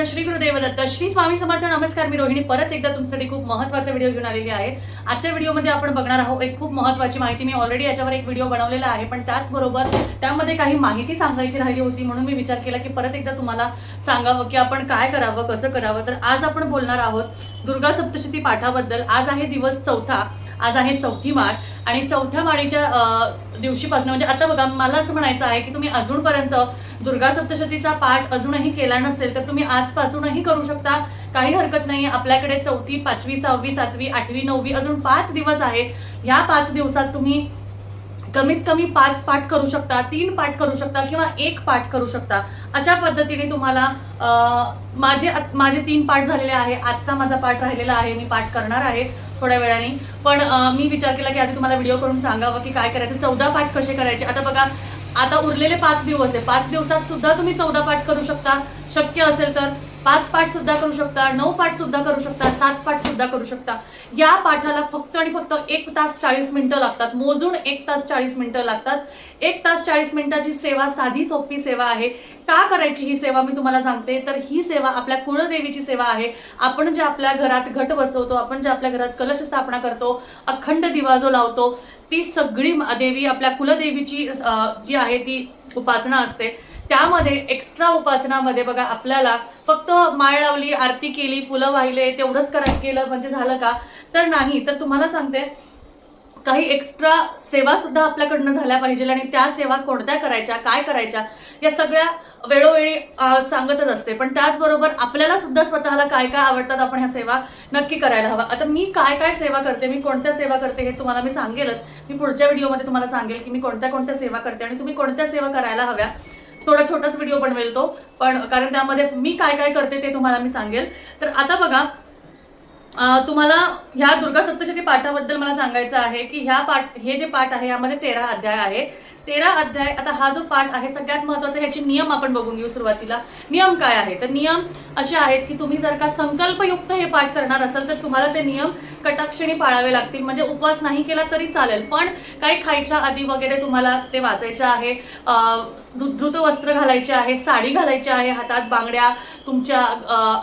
श्रीगण श्री गुरुदेव दत्त श्री स्वामी समर्थ नमस्कार. मी रोहिणी. परत एकदा तुमच्यासाठी खूप महत्त्वाचा व्हिडिओ घेऊन आलेली आहे. आजच्या व्हिडिओमध्ये आपण बघणार आहोत एक खूप महत्त्वाची माहिती. मी ऑलरेडी याच्यावर एक व्हिडिओ बनवलेला आहे पण त्याचबरोबर त्यामध्ये काही माहिती सांगायची राहिली होती म्हणून मी विचार केला की परत एकदा तुम्हाला सांगावं की आपण काय करावं कसं करावं. तर आज आपण बोलणार आहोत दुर्गा सप्तशती पाठाबद्दल. आज आहे दिवस चौथा. आज आहे चौथी मार्च. आणि चौथ्या माळीच्या दिवशीपासून म्हणजे आता बघा मला असं म्हणायचं आहे की तुम्ही अजूनपर्यंत दुर्गा सप्तशतीचा पाठ अजूनही केला नसेल तर तुम्ही आजपासूनही करू शकता. काही हरकत नाही आपल्याकडे चौथी पाचवी सहावी सातवी आठवी नववी अजून पाच दिवस आहे ह्या पाच दिवसात तुम्ही कमीत कमी पाच पाठ करू शकता तीन पाठ करू शकता किंवा एक पाठ करू शकता. अशा पद्धतीने तुम्हाला माझे आत- माझे तीन पाठ झालेले आहे. आजचा माझा पाठ राहिलेला आहे. मी पाठ करणार आहे थोड्या वेळाने. पण मी विचार केला की आधी तुम्हाला व्हिडिओ करून सांगावं की काय करायचं. चौदा पाठ कसे करायचे? आता बघा आता उरलेले पाच दिवस आहे. पाच दिवसात सुद्धा तुम्ही चौदा पाठ करू शकता. शक्य असेल तर. पाच पाठ सुद्धा करू शकता नऊ पाठ सुद्धा करू शकता सात पाठ सुद्धा करू शकता. या पाठाला फक्त आणि फक्त एक तास चाळीस मिनिटं लागतात. मोजून एक तास चाळीस मिनिटं लागतात. एक तास चाळीस मिनिटाची सेवा साधी सोपी सेवा आहे. का करायची ही सेवा मी तुम्हाला सांगते. तर ही सेवा आपल्या कुळदेवीची सेवा आहे. आपण जे आपल्या घरात घट बसवतो आपण जे आपल्या घरात कलश स्थापना करतो अखंड दिवा जो लावतो ती सगळी मा- देवी आपल्या कुलदेवीची जी आहे ती उपासना असते. त्यामध्ये एक्स्ट्रा उपासनामध्ये बघा आपल्याला फक्त माळ लावली आरती केली फुलं वाहिले तेवढंच करा केलं म्हणजे झालं का? तर नाही तर तुम्हाला सांगते काही एक्स्ट्रा सेवा सुद्धा आपल्याकडनं झाल्या पाहिजे आणि त्या सेवा कोणत्या करायच्या काय करायच्या या सगळ्या वेळोवेळी सांगतच असते. पण त्याचबरोबर आपल्याला सुद्धा स्वतःला काय काय आवडतात आपण ह्या सेवा नक्की करायला हवा. आता मी काय काय सेवा करते मी कोणत्या सेवा करते हे तुम्हाला मी सांगेलच. मी पुढच्या व्हिडिओमध्ये तुम्हाला सांगेल की मी कोणत्या कोणत्या सेवा करते आणि तुम्ही कोणत्या सेवा करायला हव्या. थोडा छोटाच व्हिडिओ बनवेल तो पण कारण त्यामध्ये मी काय काय करते ते तुम्हाला मी सांगेल. तर आता बघा तुम्हाला ह्या दुर्गा सप्तशती पाठाबद्दल मला सांगायचं आहे की ह्या पाठ हे जे पाठ आहे यामध्ये तेरा अध्याय आहे. तेरा अध्याय आता हा जो पाठ आहे सगळ्यात महत्त्वाचा ह्याचे नियम आपण बघून घेऊ सुरुवातीला. नियम काय आहे? तर नियम असे आहेत की तुम्ही जर का संकल्पयुक्त हे पाठ करणार असाल तर तुम्हाला ते नियम कटाक्षणी पाळावे लागतील. म्हणजे उपवास नाही केला तरी चालेल पण काही खायच्या आधी वगैरे तुम्हाला ते वाचायचं आहे. अं, वस्त्र घालायचे आहे साडी घालायची आहे हातात बांगड्या तुमच्या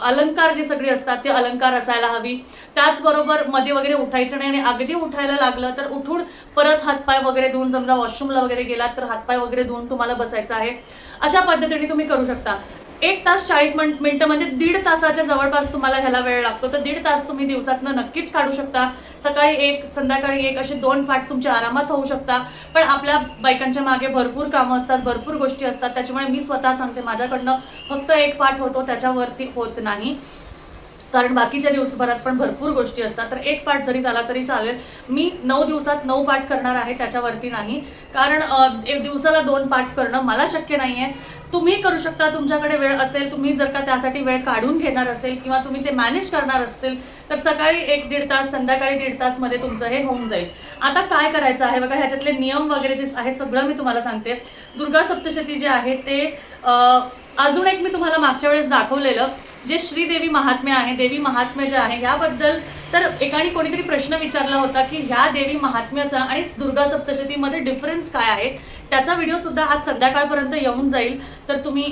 अलंकार जे सगळे असतात ते अलंकार असायला हवी. त्याचबरोबरमध्ये वगैरे उठायचं नाही आणि अगदी उठायला लागलं तर उठून परत हातपाय वगैरे धुवून समजा वॉशरूमला वगैरे गेलात तर हातपाय वगैरे धुवून तुम्हाला बसायचं आहे. अशा पद्धतीने तुम्ही करू शकता. एक तास चाळीस मिनिट मिनटं म्हणजे दीड तासाच्या जवळपास तुम्हाला ह्याला वेळ लागतो. तर दीड तास तुम्ही दिवसातनं नक्कीच काढू शकता. सकाळी एक संध्याकाळी एक असे दोन पाठ तुमच्या आरामात होऊ शकता. पण आपल्या बायकांच्या मागे भरपूर कामं असतात भरपूर गोष्टी असतात. त्याच्यामुळे मी स्वतः सांगते माझ्याकडनं फक्त एक पाठ होतो त्याच्यावरती होत नाही. कारण बाकीच्या दिवसभरात पण भरपूर गोष्टी असतात. तर एक पाठ जरी झाला तरी चालेल. मी नऊ दिवसात नऊ पाठ करणार आहे त्याच्यावरती नाही. कारण एक दिवसाला दोन पाठ करणं मला शक्य नाही आहे तुम्ही करू शकता तुमच्याकडे वेळ असेल तुम्ही जर का त्यासाठी वेळ काढून घेणार असेल किंवा तुम्ही ते मॅनेज करणार असतील तर सकाळी एक दीड तास संध्याकाळी दीड तासमध्ये तुमचं हे होऊन जाईल. आता काय करायचं आहे बघा ह्याच्यातले नियम वगैरे जे आहेत सगळं मी तुम्हाला सांगते. दुर्गा सप्तशती जे आहे ते अजून एक मी तुम्हाला मागच्या वेळेस दाखवलेलं जे श्रीदेवी महात्म्य आहे देवी महात्म्य जे आहे ह्याबद्दल तर एकाने कोणीतरी प्रश्न विचारला होता की ह्या देवी महात्म्याचा आणि दुर्गा सप्तशतीमध्ये डिफरन्स काय आहे? त्याचा व्हिडिओ सुद्धा आज संध्याकाळपर्यंत येऊन जाईल. तर तुम्ही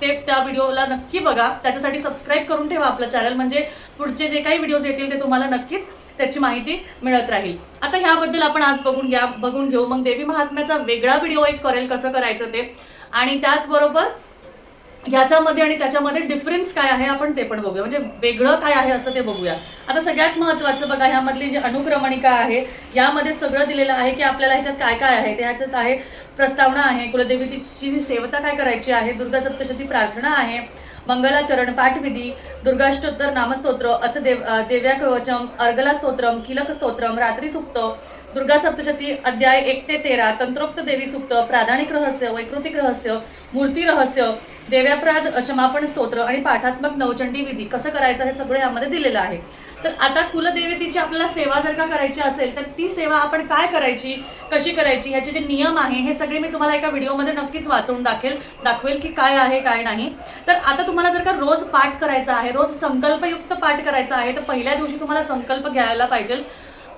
ते त्या व्हिडिओला नक्की बघा. त्याच्यासाठी सबस्क्राईब करून ठेवा आपलं चॅनल म्हणजे पुढचे जे काही व्हिडिओज येतील ते तुम्हाला नक्कीच त्याची माहिती मिळत राहील. आता ह्याबद्दल आपण आज बघून घ्या बघून घेऊ. मग देवी महात्म्याचा वेगळा व्हिडिओ एक करेल कसं करायचं ते. आणि त्याचबरोबर ह्याच्यामध्ये आणि त्याच्यामध्ये डिफरन्स काय आहे आपण ते पण बघूया. म्हणजे वेगळं काय आहे असं ते बघूया. आता सगळ्यात महत्त्वाचं बघा ह्यामधली जी अनुक्रमणिका आहे यामध्ये सगळं दिलेलं आहे की आपल्याला ह्याच्यात काय काय आहे? ते ह्याच्यात आहे प्रस्तावना आहे कुलदेवीची जी सेवता काय करायची आहे दुर्गा सप्तशती प्रार्थना आहे मंगलाचरण पाठविधी दुर्गाष्टोत्तर नामस्तोत्र अथ देव देव्याकवचम देव्या कवचम अर्गला स्तोत्रम किलक स्तोत्रम रात्री सुक्त दुर्गा सप्तशती अध्याय एक ते तेरा तंत्रोक्त देवी सुप्त प्राधानिक रहस्य वैकृतिक रहस्य मूर्ती रहस्य देव्यापराध क्षमापण स्तोत्र आणि पाठात्मक नवचंडी विधी कसं करायचं हे सगळं यामध्ये दिलेलं आहे. तर आता कुलदेवतेची आपल्याला सेवा जर का करायची असेल तर ती सेवा आपण काय करायची कशी करायची ह्याचे जे नियम आहे हे सगळे मी तुम्हाला एका व्हिडिओमध्ये नक्कीच वाचवून दाखेल दाखवेल की काय आहे काय नाही. तर आता तुम्हाला जर का रोज पाठ करायचा आहे रोज संकल्पयुक्त पाठ करायचा आहे तर पहिल्या दिवशी तुम्हाला संकल्प घ्यायला पाहिजे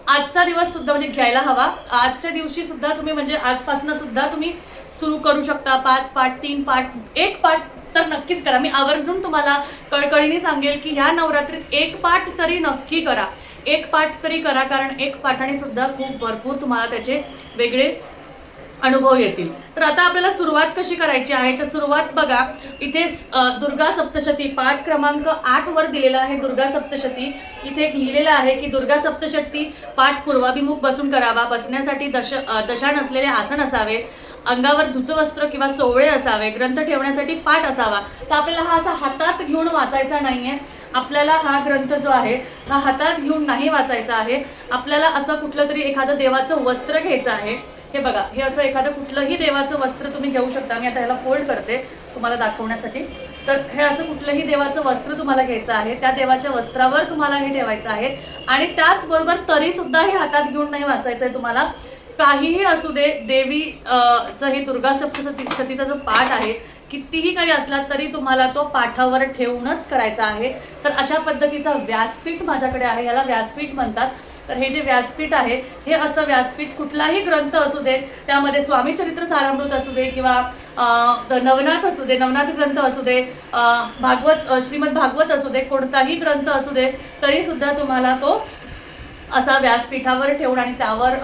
आजचा दिवस सुद्धा म्हणजे घ्यायला हवा. आजच्या दिवशी सुद्धा तुम्ही म्हणजे आजपासून सुद्धा तुम्ही सुरू करू शकता. पाच पाठ तीन पाठ एक पाठ तर नक्कीच करा. मी आवर्जून तुम्हाला कळकळीने सांगेल की ह्या नवरात्रीत एक पाठ तरी नक्की करा. एक पाठ तरी करा कारण एक पाठाने सुद्धा खूप भरपूर तुम्हाला त्याचे वेगळे अनुभव येतील. तर आता आपल्याला सुरुवात कशी करायची आहे? तर सुरुवात बघा इथे दुर्गा सप्तशती पाठ क्रमांक आठ वर दिलेला आहे दुर्गा सप्तशती. इथे एक लिहिलेलं आहे की दुर्गा सप्तशती पाठ पूर्वाभिमुख बसून करावा. बसण्यासाठी दश दशा नसलेले आसन असावे अंगावर धुतवस्त्र किंवा सोवळे असावे ग्रंथ ठेवण्यासाठी पाठ असावा. तर आपल्याला हा असा हातात घेऊन वाचायचा नाही आहे आपल्याला हा ग्रंथ जो आहे हा हातात घेऊन नाही वाचायचा आहे. आपल्याला असं कुठलं तरी एखादं देवाचं वस्त्र घ्यायचं आहे. हे बघा हे असं एखादं कुठलंही देवाचं वस्त्र तुम्ही घेऊ शकता. मी आता ह्याला फोल्ड करते तुम्हाला दाखवण्यासाठी. तर हे असं कुठलंही देवाचं वस्त्र तुम्हाला घ्यायचं आहे त्या देवाच्या वस्त्रावर तुम्हाला हे ठेवायचं आहे. आणि त्याचबरोबर तरी सुद्धा हे हातात घेऊन नाही वाचायचं आहे तुम्हाला. काहीही असू दे देवी चं हे दुर्गा सप्तशती सतीचा जो पाठ आहे कितीही काही असला तरी तुम्हाला तो पाठावर ठेवूनच करायचा आहे. तर अशा पद्धतीचा व्यासपीठ माझ्याकडे आहे. याला व्यासपीठ म्हणतात. तर हे जे व्यासपीठ आहे हे असं व्यासपीठ कुठलाही ग्रंथ असू दे त्यामध्ये स्वामीचरित्र सारामृत असू दे किंवा नवनाथ असू दे नवनाथ ग्रंथ असू दे भागवत श्रीमद भागवत असू दे कोणताही ग्रंथ असू दे तरीसुद्धा तुम्हाला तो असा व्यासपीठावर ठेवून आणि त्यावर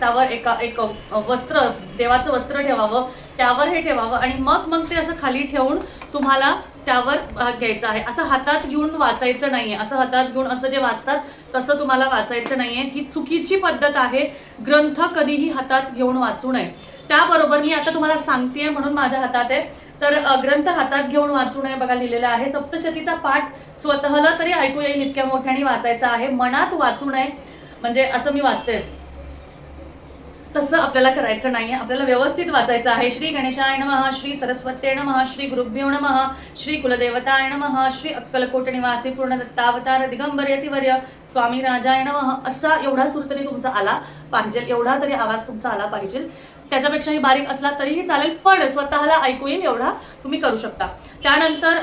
त्यावर एका एक वस्त्र देवाचं वस्त्र ठेवावं त्यावर हे ठेवावं आणि मग मग ते असं खाली ठेवून तुम्हाला त्यावर घ्यायचं आहे. असं हातात घेऊन वाचायचं नाहीये. असं हातात घेऊन असं जे वाचतात तसं तुम्हाला वाचायचं नाहीये. ही चुकीची पद्धत आहे. ग्रंथ कधीही हातात घेऊन वाचू नये. त्याबरोबर मी आता तुम्हाला सांगते म्हणून माझ्या हातात आहे. तर ग्रंथ हातात घेऊन वाचू नये बघा लिहिलेला आहे. सप्तशतीचा पाठ स्वतःला तरी ऐकू येईल इतक्या मोठ्याने वाचायचा आहे. मनात वाचू नये. म्हणजे असं मी वाचते तसं आपल्याला करायचं नाही आपल्याला व्यवस्थित वाचायचं आहे. श्री गणेशाय नमः श्री सरस्वत्ये नमः श्री गुरुभ्यो नमः श्री कुलदेवताय नमः श्री अक्कलकोट निवासी पूर्ण दत्तावतार दिगंबर यतिवर्य स्वामी राजाय नमः. असा एवढा सूर तरी तुमचा आला पाहिजे. एवढा तरी आवाज तुमचा आला पाहिजे. त्याच्यापेक्षाही बारीक असला तरीही चालेल पण स्वतःला ऐकू येईल एवढा तुम्ही करू शकता. त्यानंतर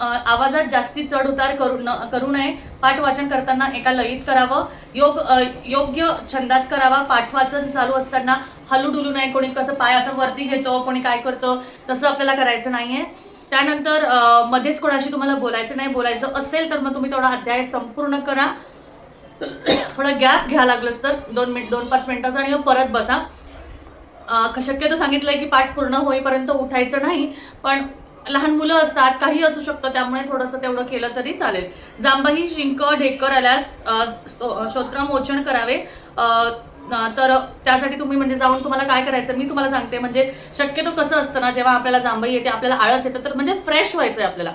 आवाजात जास्ती चढ उतार करू न करू नये. पाठ वाचन करताना एका लयीत करावं. योग योग्य छंदात करावा. पाठ वाचन चालू असताना हलू डुलू नये. कोणी कसं पाय असं वरती घेतो कोणी काय करतो तसं आपल्याला करायचं नाही आहे त्यानंतर मध्येच कोणाशी तुम्हाला बोलायचं नाही बोलायचं असेल तर मग तुम्ही थोडा अध्याय संपूर्ण करा. थोडा गॅप घ्या लागलंच तर. दोन मिनिट दोन पाच मिनिटाचा आणि मग परत बसा. शक्यतो शक्यतो सांगितलंय की पाठ पूर्ण होईपर्यंत उठायचं नाही पण लहान मुलं असतात काही असू शकतं त्यामुळे थोडंसं तेवढं केलं तरी चालेल. जांबाही शिंक ढेकर आल्यास अं, श्रोत्रमोचन करावे. तर त्यासाठी तुम्ही म्हणजे जाऊन तुम्हाला काय करायचं मी तुम्हाला सांगते. म्हणजे शक्यतो कसं असतं ना जेव्हा आपल्याला जांभई येते आपल्याला आळस येतं तर म्हणजे फ्रेश व्हायचं आहे आपल्याला.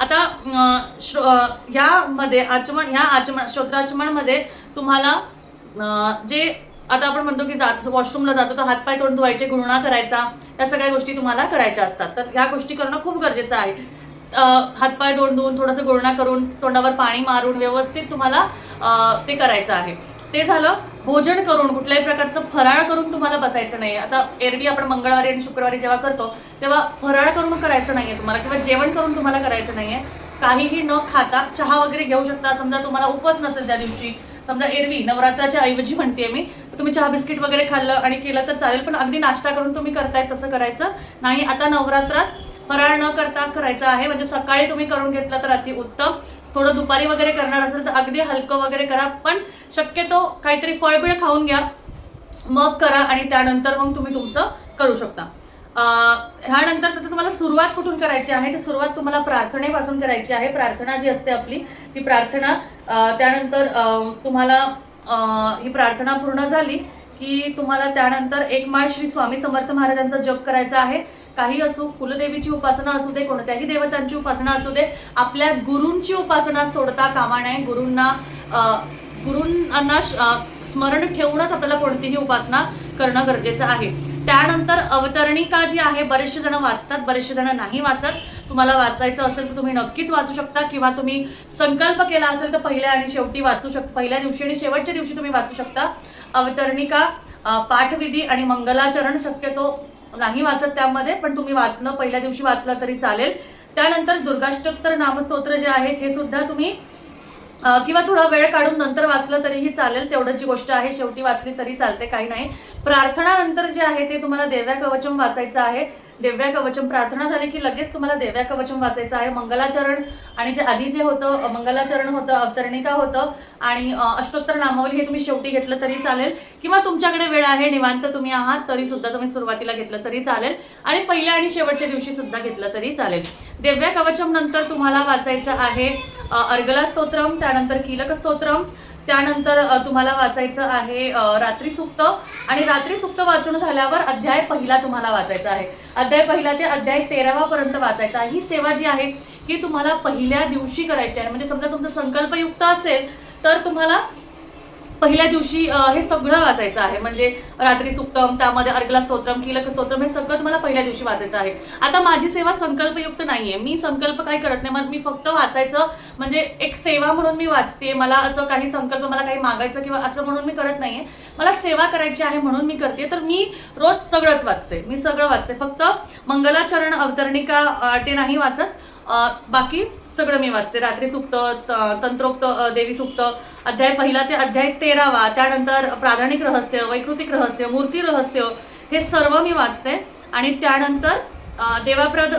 आता श्रो- ह्यामध्ये आचमन ह्या आचमन श्रोत्राचमनमध्ये तुम्हाला जे आता आपण म्हणतो की जात वॉशरूमला जातो तर हातपाय तोंड धुवायचे गुळणा करायचा. या सगळ्या गोष्टी तुम्हाला करायच्या असतात. तर ह्या गोष्टी करणं खूप गरजेचं आहे. हातपाय तोंड धुवून थोडंसं गुळणा करून तोंडावर पाणी मारून व्यवस्थित तुम्हाला ते करायचं आहे. ते झालं भोजन करून कुठल्याही प्रकारचं फराळ करून तुम्हाला बसायचं नाही आता एरवी आपण मंगळवारी आणि शुक्रवारी जेव्हा करतो तेव्हा फराळ करून करायचं नाही आहे तुम्हाला किंवा जेवण करून तुम्हाला करायचं नाही आहे काहीही न खाता चहा वगैरे घेऊ शकता समजा तुम्हाला उपवास नसेल त्या दिवशी समजा एरवी नवरात्राच्या ऐवजी म्हणते मी तुम्ही चहा बिस्किट वगैरे खाल्लं आणि केलं तर चालेल पण अगदी नाश्ता करून तुम्ही करताय तसं करायचं. नाही आता नवरात्रात फराळ न करता करायचं आहे. म्हणजे सकाळी तुम्ही करून घेतलं तर अति उत्तम. थोडं दुपारी वगैरे करणार असेल तर अगदी हलकं वगैरे करा पण शक्यतो काहीतरी फळबिळ खाऊन घ्या. मग करा आणि त्यानंतर मग तुम्ही तुमचं करू शकता. ह्यानंतर तर तुम्हाला सुरुवात कुठून करायची आहे? तर सुरुवात तुम्हाला प्रार्थनेपासून करायची आहे. प्रार्थना जी असते आपली ती प्रार्थना त्यानंतर तुम्हाला ही प्रार्थना पूर्ण झाली की तुम्हाला त्यानंतर एक माळ श्री स्वामी समर्थ महाराजांचा जप करायचा आहे. काही असो कुलदेवीची उपासना असू दे कोणत्याही देवतांची उपासना असू दे आपल्या गुरूंची उपासना सोडता कामा नये. गुरूंना गुरूंना स्मरण ठेवूनच आपल्याला कोणतीही उपासना करणं गरजेचं आहे. त्यानंतर अवतरणिका जी आहे बरेचसे जण वाचतात बरेचसे जण नाही वाचत. तुम्हाला वाचायचं असेल तर तुम्ही नक्कीच वाचू शकता किंवा तुम्ही संकल्प केला असेल तर पहिल्या आणि शेवटी वाचू शकता. पहिल्या दिवशी आणि शेवटच्या दिवशी तुम्ही वाचू शकता. अवतरणिका पाठविधी आणि मंगलाचरण शक्यतो नाही वाचत त्यामध्ये पण तुम्ही वाचलं पहिल्या दिवशी वाचलं तरी चालेल. त्यानंतर दुर्गाष्टोत्तर नामस्तोत्र जे आहेत हे सुद्धा तुम्ही किंवा थोडा वेळ काढून नंतर वाचलं तरीही चालेल. तेवढंच जी गोष्ट आहे शेवटी वाचली तरी चालते काही नाही. प्रार्थना नंतर जे आहे ते तुम्हाला देव्या कवचम वाचायचं आहे. देव्या कवचम प्रार्थना झाली की लगेच तुम्हाला देव्या कवचम वाचायचं आहे. मंगलाचरण आणि जे आधी जे होतं मंगलाचरण होतं अवतरणिका होतं आणि अष्टोत्तर नामावली हे तुम्ही शेवटी घेतलं तरी चालेल. किंवा तुमच्याकडे वेळ आहे निवांत तुम्ही आहात तरी सुद्धा तुम्ही सुरुवातीला घेतलं तरी चालेल. आणि पहिल्या आणि शेवटच्या दिवशी सुद्धा घेतलं तरी चालेल. देव्या कवचम नंतर तुम्हाला वाचायचं आहे अर्गला स्तोत्रम त्यानंतर कीलक स्तोत्रम त्यानंतर तुम्हाला वाचायचं आहे रात्री सुक्त. आणि रात्री सुक्त वाचून झाल्यावर अध्याय पहिला तुम्हाला वाचायचा आहे. अध्याय पहिला ते अध्याय तेरावापर्यंत वाचायचा आहे. ही सेवा जी आहे ही तुम्हाला पहिल्या दिवशी करायची आहे. म्हणजे समजा तुमचं संकल्पयुक्त असेल तर तुम्हाला पहिल्या दिवशी हे सगळं वाचायचं आहे. म्हणजे रात्री सुक्तम त्यामध्ये अर्गला स्तोत्रम किलक स्तोत्रम हे सगळं मला पहिल्या दिवशी वाचायचं आहे. आता माझी सेवा संकल्पयुक्त नाहीये. मी संकल्प काही करत नाही. मग मी फक्त वाचायचं म्हणजे एक सेवा म्हणून मी वाचते. मला असं काही संकल्प मला काही मागायचं किंवा असं म्हणून मी करत नाहीये. मला सेवा करायची आहे म्हणून मी करते. तर मी रोज सगळंच वाचते. मी सगळं वाचते. फक्त मंगलाचरण अवतरणिका ते नाही वाचत. बाकी सगळं मी वाचते. रात्री सुक्त त- तंत्रोक्त देवी सुक्त अध्याय पहिला ते अध्याय तेरावा त्यानंतर प्राधानिक रहस्य वैकृतिक रहस्य मूर्ती रहस्य हे सर्व मी वाचते. आणि त्यानंतर देवाप्रद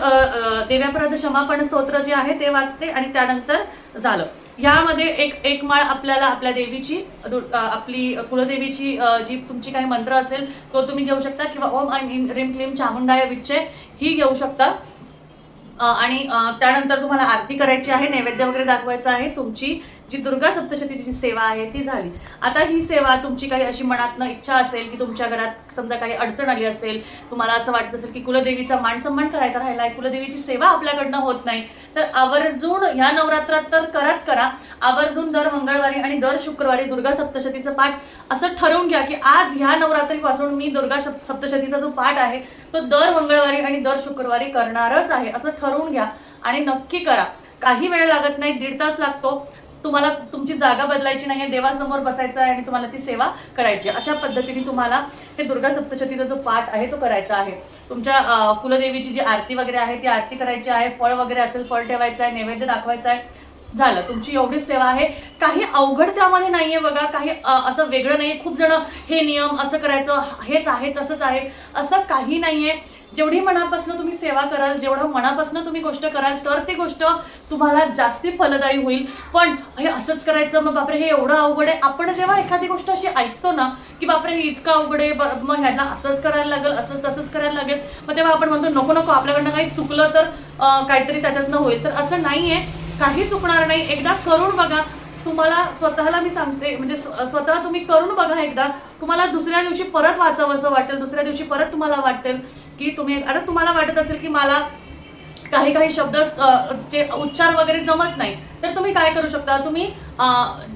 देवाप्रद क्षमापण स्तोत्र जे आहे ते वाचते आणि त्यानंतर झालं. ह्यामध्ये एक एक माळ आपल्याला आपल्या देवीची दु- आपली कुलदेवीची जी तुमची काही मंत्र असेल तो तुम्ही घेऊ शकता किंवा ओम ऐम ह्रीम क्लीम चामुंडाय विच्चे ही घेऊ शकता. आणि त्यानंतर तुम्हाला आरती करायची आहे नैवेद्य वगैरे दाखवायचं आहे तुमची जी दुर्गा सप्तशतीची जी सेवा आहे ती झाली. आता ही सेवा तुमची काही अशी मनातनं इच्छा असेल की तुमच्या घरात समजा काही अडचण आली असेल तुम्हाला असं वाटत असेल की कुलदेवीचा मान सन्मान करायचा राहिला आहे कुलदेवीची सेवा आपल्याकडनं होत नाही तर आवर्जून ह्या नवरात्रात तर कराच करा. आवर्जून दर मंगळवारी आणि दर शुक्रवारी दुर्गा सप्तशतीचं पाठ असं ठरवून घ्या की आज ह्या नवरात्रीपासून मी दुर्गा सप्तशतीचा जो पाठ आहे तो दर मंगळवारी आणि दर शुक्रवारी करणारच आहे असं ठरवून घ्या आणि नक्की करा. काही वेळ लागत नाही दीड तास लागतो. तुम्हाला तुमची जागा बदलायची नाही आहे देवासमोर बसायचं आहे आणि तुम्हाला ती सेवा करायची आहे. अशा पद्धतीने तुम्हाला हे दुर्गा सप्तशतीचा जो पाठ आहे तो करायचा आहे. तुमच्या कुलदेवीची जी आरती वगैरे आहे ती आरती करायची आहे. फळ वगैरे असेल फळ ठेवायचं आहे नैवेद्य दाखवायचा आहे. झालं. तुमची एवढीच सेवा आहे. काही अवघड त्यामध्ये नाही आहे बघा. काही असं वेगळं नाही खूप जण हे नियम असं करायचं हेच आहे तसंच आहे. असं काही नाही आहे जेवढी मनापासून तुम्ही सेवा कराल जेवढं मनापासून तुम्ही गोष्ट कराल तर ती गोष्ट तुम्हाला जास्ती फलदायी होईल. पण हे असंच करायचं मग बापरे हे एवढं अवघड आहे. आपण जेव्हा एखादी गोष्ट अशी ऐकतो ना की बापरे हे इतकं अवघड आहे मग ह्यांना असंच करायला लागेल असंच तसंच करायला लागेल मग तेव्हा आपण म्हणतो नको नको आपल्याकडनं काही चुकलं तर काहीतरी त्याच्यातनं होईल. तर असं नाही आहे काही चुकणार नाही. एकदा करून बघा तुम्हाला स्वतःला मी सांगते म्हणजे स्वतः तुम्ही करून बघा एकदा. तुम्हाला दुसऱ्या दिवशी परत वाचावं असं वाटेल दुसऱ्या दिवशी परत तुम्हाला वाटेल की तुम्ही आता तुम्हाला वाटत असेल की मला काही काही शब्द जे उच्चार वगैरे जमत नाही तर तुम्ही काय करू शकता? तुम्ही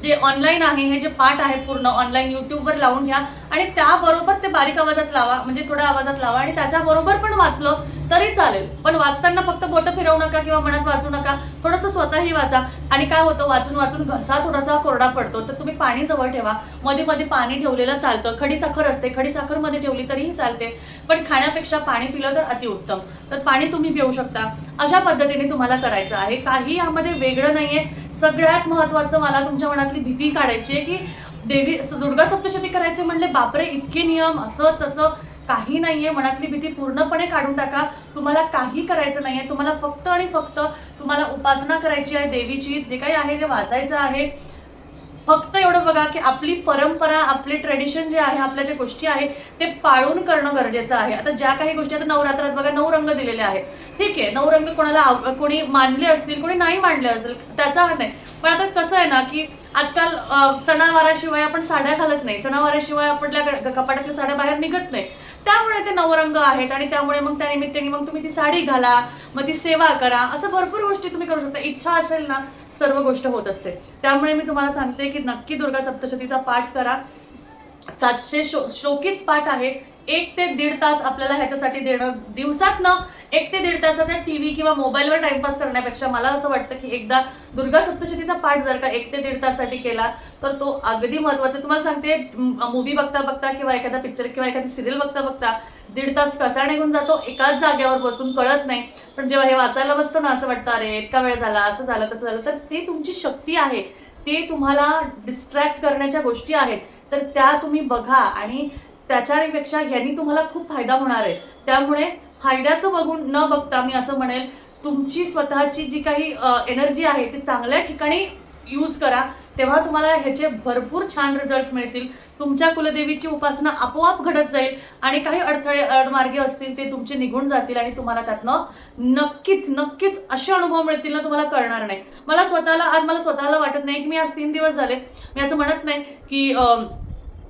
जे ऑनलाईन आहे हे जे पाठ आहे पूर्ण ऑनलाईन यूट्यूबवर लावून घ्या आणि त्याबरोबर ते बारीक आवाजात लावा म्हणजे थोड्या आवाजात लावा आणि त्याच्याबरोबर पण वाचलं तरी चालेल. पण वाचताना फक्त बोटं फिरवू नका किंवा मनात वाचू नका. थोडंसं स्वतःही वाचा. आणि काय होतं वाचून वाचून घसा थोडासा कोरडा पडतो. तर तुम्ही पाणी जवळ ठेवा. मध्ये मध्ये पाणी ठेवलेलं चालतं. खडी साखर असते. खडी साखरमध्ये ठेवली तरीही चालते. पण खाण्यापेक्षा पाणी पिलं तर अतिउत्तम. तर पाणी तुम्ही पिऊ शकता. अशा पद्धतीने तुम्हाला करायचं आहे. काही यामध्ये वेगळं नाहीये. सगळ्यात महत्वाचं मला तुमच्या मनातली भीती काढायची आहे की देवी दुर्गा सप्तशती करायचे म्हणले बापरे इतके नियम असं तसं काही नाहीये मनातली भीती पूर्णपणे काढून टाका. तुम्हाला काही करायचं नाहीये तुम्हाला फक्त आणि फक्त तुम्हाला उपासना करायची आहे देवीची जे काही आहे ते वाचायचं आहे. फक्त एवढं बघा की आपली परंपरा आपले ट्रेडिशन जे आहे आपल्या ज्या गोष्टी आहेत ते पाळून करणं गरजेचं आहे. आता ज्या काही गोष्टी आता नवरात्रात बघा नऊ रंग दिलेले आहेत. ठीक आहे नऊ रंग कोणाला कोणी मानले असतील कोणी नाही मानले असेल त्याचा हा नाही. पण आता कसं आहे ना की आजकाल सणावाराशिवाय आपण साड्या घालत नाही. सणावाराशिवाय आपल्या कपाटातल्या साड्या बाहेर निघत नाही. त्यामुळे ते नवरंग आहेत आणि त्यामुळे मग त्या निमित्ताने मग तुम्ही ती साडी घाला मग ती सेवा करा. असं भरपूर गोष्टी तुम्ही करू शकता. इच्छा असेल ना सर्व गोष्ट होत असते. त्यामुळे मी तुम्हाला सांगते की नक्की दुर्गा सप्तशतीचा पाठ करा. सातशे शो शोकीच पाठ आहे एक ते दीड तास आपल्याला ह्याच्यासाठी देणं दिवसात ना एक ते दीड तासाचा टी व्ही किंवा मोबाईलवर टाइमपास करण्यापेक्षा मला असं वाटतं की एकदा दुर्गा सप्तशतीचा पाठ जर का एक ते दीड तासासाठी केला तर तो अगदी महत्त्वाचा तुम्हाला सांगते मूवी बघता बघता किंवा एखादा पिक्चर किंवा एखादी सिरियल बघता बघता दीड तास कसा निघून जातो एकाच जागेवर बसून कळत नाही. पण जेव्हा हे वाचायला बसतं ना असं वाटतं अरे इतका वेळ झाला असं झालं तसं झालं तर ते तुमची शक्ती आहे. ते तुम्हाला डिस्ट्रॅक्ट करण्याच्या गोष्टी आहेत. तर त्या तुम्ही बघा आणि त्याच्यापेक्षा ह्यांनी तुम्हाला खूप फायदा होणार आहे. त्यामुळे फायद्याचं बघून न बघता मी असं म्हणेल तुमची स्वतःची जी काही एनर्जी आहे ती चांगल्या ठिकाणी यूज करा. तेव्हा तुम्हाला ह्याचे भरपूर छान रिझल्ट मिळतील. तुमच्या कुलदेवीची उपासना आपोआप घडत जाईल आणि काही अडथळे अडमार्गे असतील ते तुमचे निघून जातील आणि तुम्हाला त्यातनं नक्कीच नक्कीच असे अनुभव मिळतील ना तुम्हाला कळणार नाही. मला स्वतःला आज मला स्वतःला वाटत नाही की मी आज तीन दिवस झाले. मी असं म्हणत नाही की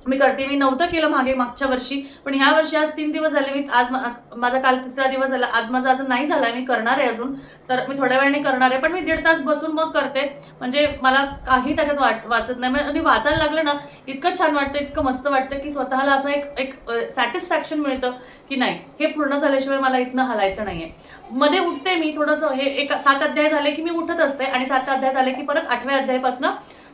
मी करते. मी नव्हतं केलं मागे मागच्या वर्षी पण ह्या वर्षी आज तीन दिवस झाले मी आज माझा काल तिसरा दिवस झाला. आज माझा अजून नाही झाला. मी करणार आहे अजून. तर मी थोड्या वेळाने करणार आहे. पण मी दीड तास बसून मग करते. म्हणजे मला काही त्याच्यात वाट वाचत नाही. म्हणजे आणि वाचायला लागलं ना इतकं छान वाटतं इतकं मस्त वाटतं की स्वतःला असं एक एक सॅटिस्फॅक्शन मिळतं की नाही. हे पूर्ण झाल्याशिवाय मला इथनं हलायचं नाही आहे मध्ये उठते मी थोडंसं. हे एक सात अध्याय झाले की मी उठत असते आणि सात अध्याय झाले की परत आठव्या अध्यायापासून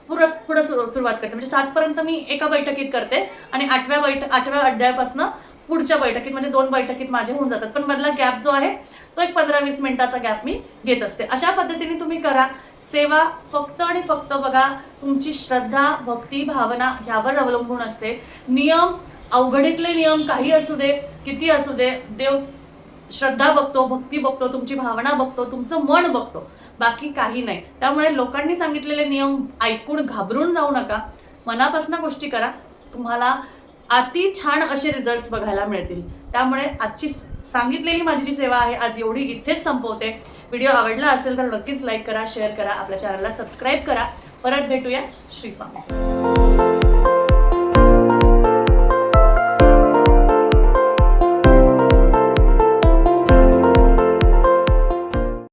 पुढं पुढं सुरु- सुरुवात करते. म्हणजे सातपर्यंत मी एका बैठकीत करते आणि आठव्या बैठ आठव्या अध्यायापासून पुढच्या बैठकीत म्हणजे दोन बैठकीत माझे होऊन जातात. पण मधला गॅप जो आहे तो एक पंधरा वीस मिनिटाचा गॅप मी घेत असते. अशा पद्धतीने तुम्ही करा. सेवा फक्त आणि फक्त बघा तुमची श्रद्धा भक्ती भावना ह्यावर अवलंबून असते. नियम अवघडीतले नियम काही असू दे किती असू दे देव श्रद्धा बघतो भक्ती बघतो तुमची भावना बघतो तुमचं मन बघतो बाकी काही नाही. त्यामुळे लोकांनी सांगितलेले नियम ऐकून घाबरून जाऊ नका. मनापासून गोष्टी करा. तुम्हाला अति छान असे रिझल्ट्स बघायला मिळतील. त्यामुळे आजची सांगितलेली माझी जी सेवा आहे आज एवढी इथेच संपवते. व्हिडिओ आवडला असेल तर नक्कीच लाईक करा शेअर करा आपल्या चॅनलला सबस्क्राईब करा. परत भेटूया. श्री